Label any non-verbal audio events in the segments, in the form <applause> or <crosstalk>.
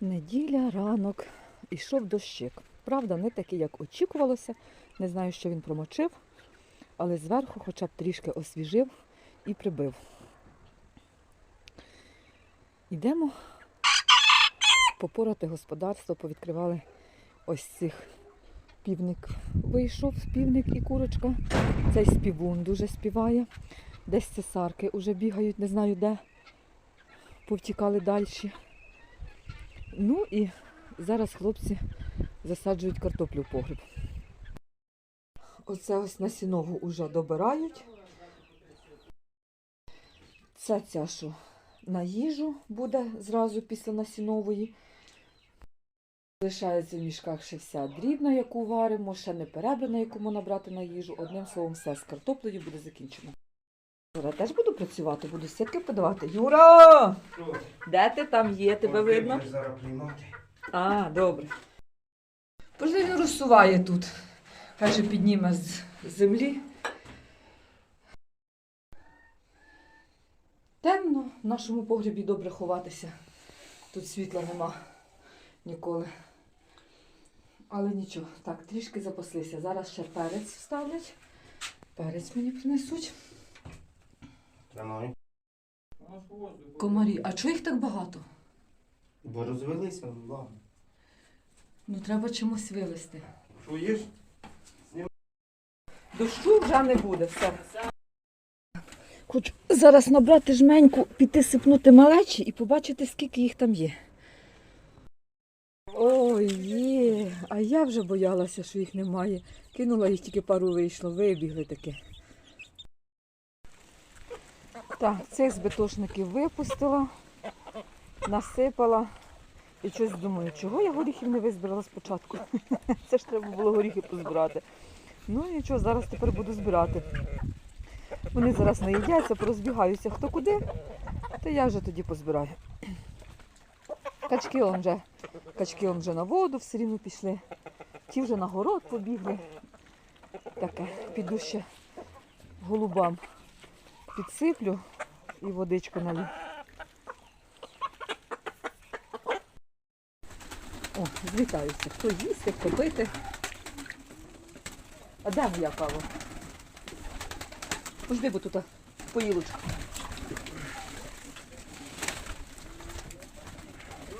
Неділя, ранок, ішов дощик. Правда, не такий, як очікувалося. Не знаю, що він промочив, але зверху хоча б трішки освіжив і прибив. Йдемо попорати господарство, повідкривали ось цих півник. Вийшов півник і курочка. Цей співун дуже співає. Десь цесарки уже бігають, не знаю де. Повтікали далі. Ну і зараз хлопці засаджують картоплю в погріб. Оце ось насінову вже добирають. Це ця, що на їжу буде зразу після насінової. Залишається в мішках ще вся дрібна, яку варимо, ще не перебрана, яку можна брати на їжу. Одним словом, все з картоплею буде закінчено. Зараз теж буду працювати, буду сітки подавати. Юра! Де ти там є? Тебе видно? Зараз приймати. А, добре. Він розсуває тут. Каже, підніме з землі. Темно, в нашому погрібі добре ховатися. Тут світла нема ніколи. Але нічого, так, трішки запаслися. Зараз ще перець вставлять. Перець мені принесуть. Тримай. Комарі, а чого їх так багато? Бо розвелися лаги. Ну треба чимось вивезти. Чуєш? Дощу вже не буде, все. Хочу зараз набрати жменьку, піти сипнути малечі і побачити, скільки їх там є. Ой, є. А я вже боялася, що їх немає. Кинула їх тільки пару вийшло, вибігли таки. Так, цих збитошників випустила, насипала. І щось думаю, чого я горіхів не визбирала спочатку. <laughs> Це ж треба було горіхи позбирати. Ну нічого, зараз тепер буду збирати. Вони зараз наїдяться, порозбігаються хто куди, то я вже тоді позбираю. Качки он вже, качки он вже на воду все рівно пішли. Ті вже на город побігли. Таке, піду ще голубам підсиплю і водичку налю. О, звітаюся. Хто їсти, хто пити. А де моя кава? Пожди, бо тут поїлочка.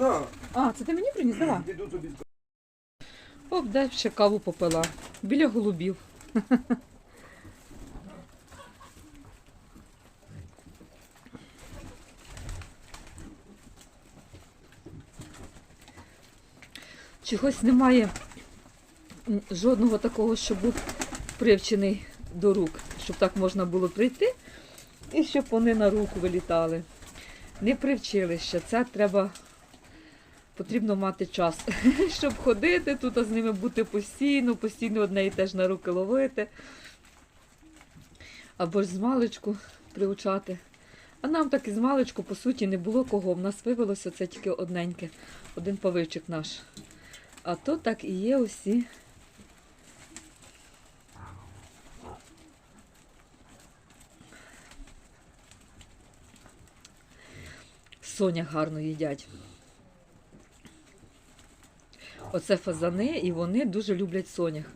На, А, це ти мені приніс? Давай. піду тобі. О, де ще каву попила. Біля голубів. <laughs> Чогось немає жодного такого, що був привчений до рук, щоб так можна було прийти і щоб вони на руку вилітали. Не привчили ще. Це треба потрібно мати час, <laughs> щоб ходити тут, а з ними бути постійно, постійно одне і теж на руки ловити. Або ж з маличку приучати. А нам так і з маличку, по суті, не було кого. В нас вивелося це тільки одненьке, один павичик наш. А то так і є усі. Соня гарно їдять. Оце фазани, і вони дуже люблять сонях.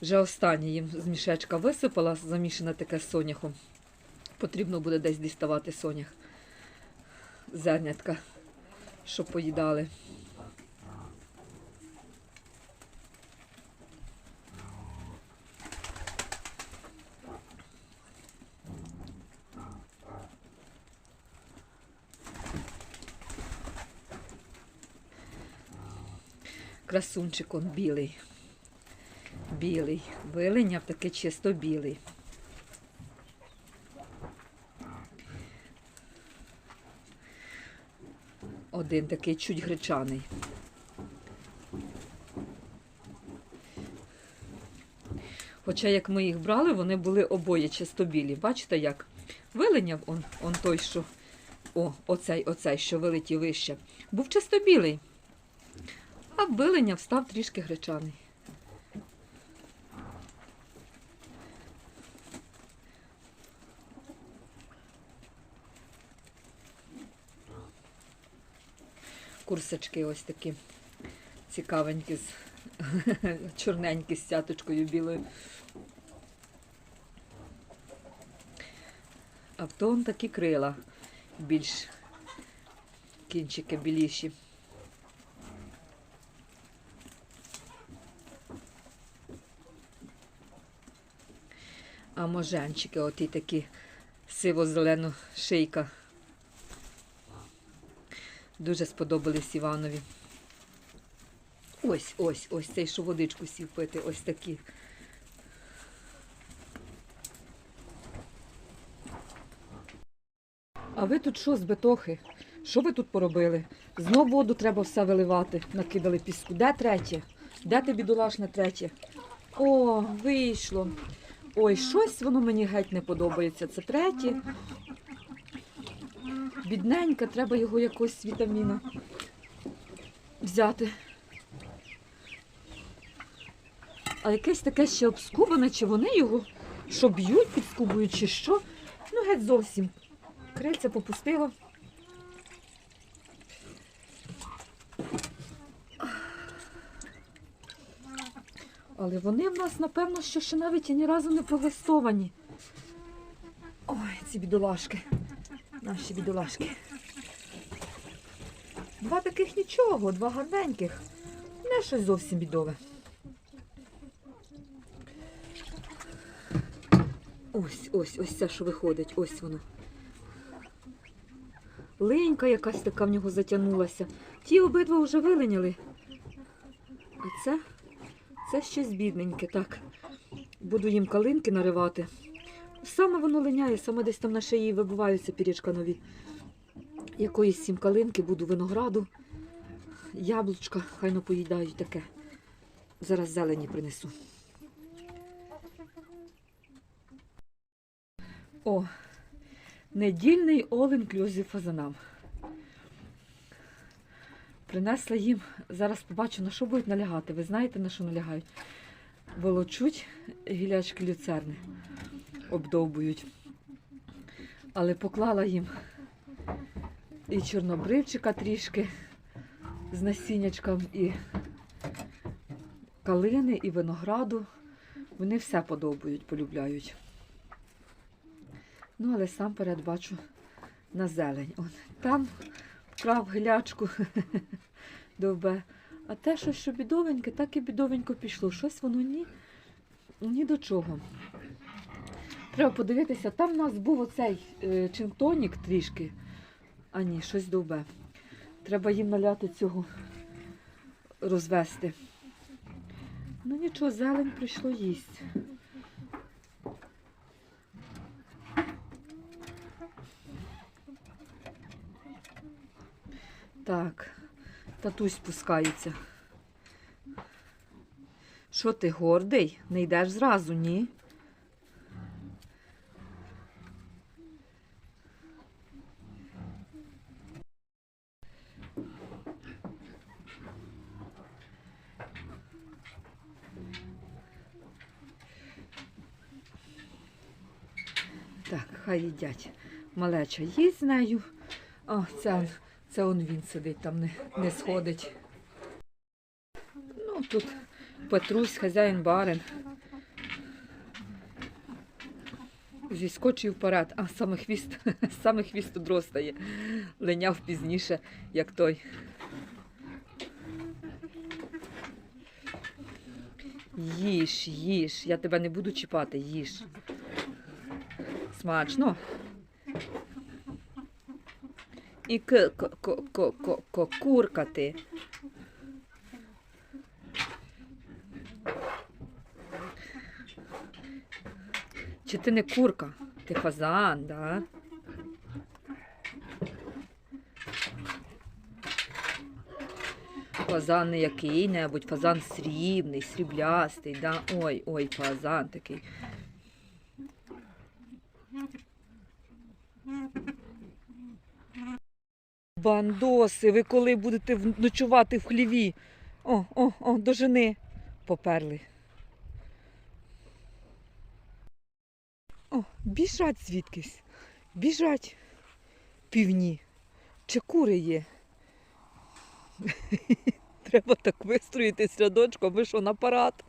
Вже останнє їм з мішечка висипала, замішане таке з соняхом. Потрібно буде десь діставати сонях. Зернятка, щоб поїдали. Красунчик он білий. Білий. Вилиняв таки чисто білий. Один такий чуть гречаний. Хоча як ми їх брали, вони були обоє чисто білі. Бачите як? Вилиняв он, он той, що. О, оцей, оцей, що вилетів вище. Був чисто А вилиняв став трішки гречаний. курсачки ось такі цікавенькі, з <laughs> чорненькі з цяточкою білою. А в тон такі крила більш кінчики біліші. А моженчики, оті такі сиво-зелено шийка. Дуже сподобались Іванові. Ось, ось, ось цей, що водичку сів пити, ось такі. А ви тут що з бетохи? Що ви тут поробили? Знов воду треба все виливати, накидали піску. Де третє? Де ти бідолашне третє? О, вийшло. Ой, щось воно мені геть не подобається. Це третє. Бідненьке, треба його якось вітаміна взяти. А якесь таке ще обскубане, чи вони його що б'ють, підскубують, чи що. Ну, геть зовсім. Крильця попустила. Але вони в нас, напевно, що ще навіть і ні разу не пролистовані. Ой, ці бідолашки. Наші бідолашки. Два таких нічого, два гарненьких. Не щось зовсім бідове. Ось, ось, ось це, що виходить, ось воно. Линька якась така в нього затягнулася. Ті обидва вже вилиняли. А це, це щось бідненьке, так. Буду їм калинки наривати. Саме воно линяє, саме десь там на шиї вибиваються пірічка нові. Якоїсь сім калинки, буду винограду, яблучка, хай поїдають таке. Зараз зелені принесу. О, недільний all-inclusive фазанам. Принесла їм, зараз побачу, на що будуть налягати. Ви знаєте, на що налягають? Волочуть гілячки люцерни, обдовбують. Але поклала їм і чорнобривчика трішки з насіннячком, і калини, і винограду. Вони все подобають, полюбляють. Ну, але сам перед бачу на зелень. Он, там вкрав гілячку <laughs> довбе. А те, що, що бідовеньке, так і бідовенько пішло. Щось воно ні, ні до чого. Треба подивитися, там в нас був оцей е, чинтонік трішки. А ні, щось довбе. Треба їм наляти цього розвести. Ну нічого, зелень прийшло їсть. Так, татусь спускається. Що ти гордий? Не йдеш зразу, ні? Так, хай їдять. Малеча їсть з нею. О, он- це он він сидить, там не, не сходить. Ну, тут Петрусь, хазяїн барин. Зіскочив вперед, а саме хвіст, <laughs> саме хвіст одростає. Линяв пізніше, як той. Їж, їж, я тебе не буду чіпати, їж. Смачно. І к к к к к к куркати. Чи ти не курка? Ти фазан, да? Фазан не який-небудь, фазан срібний, сріблястий, да? Ой, ой, фазан такий. Бандоси, ви коли будете ночувати в хліві? О, о, о, до жени поперли. О, біжать звідкись. Біжать півні. Чи кури є? <laughs> Треба так вистроїтись рядочком, ви що на парад.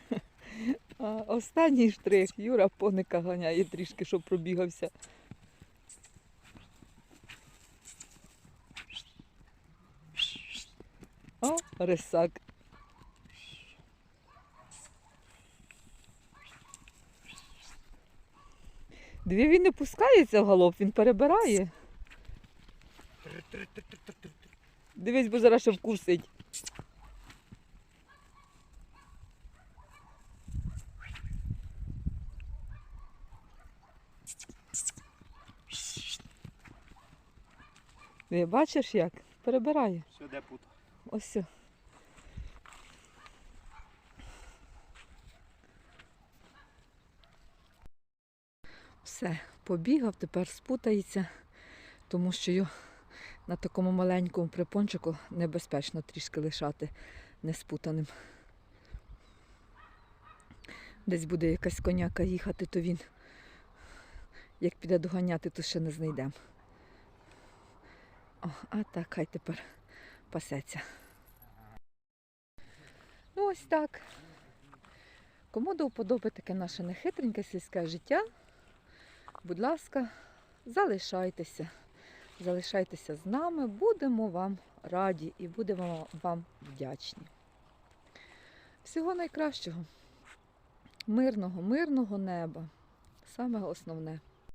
<laughs> А останній штрих. Юра поника ганяє трішки, щоб пробігався. О, рисак. Дві він не пускається в галоп, він перебирає. Дивись, бо зараз ще вкусить. Ти бачиш як? Перебирає. Все, де пута? Ось. сю. Все, побігав, тепер спутається, тому що його на такому маленькому припончику небезпечно трішки лишати неспутаним. Десь буде якась коняка їхати, то він, як піде доганяти, то ще не знайдемо. О, а так, хай тепер пасеться. Ну, ось так. Кому до вподоби таке наше нехитреньке сільське життя, будь ласка, залишайтеся. Залишайтеся з нами, будемо вам раді і будемо вам вдячні. Всього найкращого, мирного, мирного неба. Саме основне.